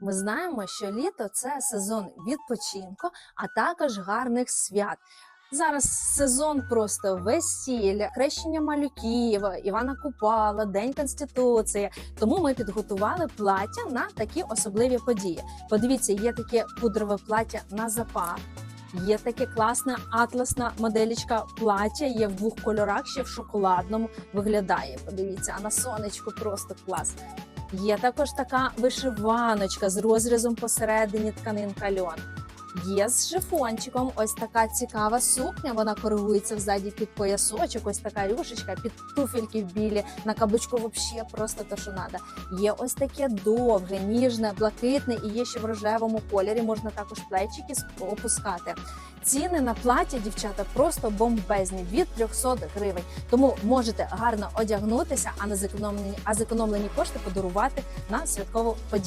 Ми знаємо, що літо це сезон відпочинку, а також гарних свят. Зараз сезон просто весілля, хрещення малюків, Івана Купала, День Конституції. Тому ми підготували плаття на такі особливі події. Подивіться, є таке пудрове плаття на запах. Є таке класне атласна моделічка плаття, є в двох кольорах, ще в шоколадному виглядає. Подивіться, а на сонечку просто клас. Є також така вишиваночка з розрізом посередині тканинка льон. Є з шифончиком ось така цікава сукня. Вона коригується взаді під поясочок. Ось така рюшечка, під туфельки в білі на каблучку вообще просто то, що надо. Є ось таке довге, ніжне, блакитне і є ще в рожевому кольорі. Можна також плечики опускати. Ціни на плаття, дівчата, просто бомбезні від 300 гривень. Тому можете гарно одягнутися, а на зекономлені, а зекономлені кошти подарувати на святкову подію.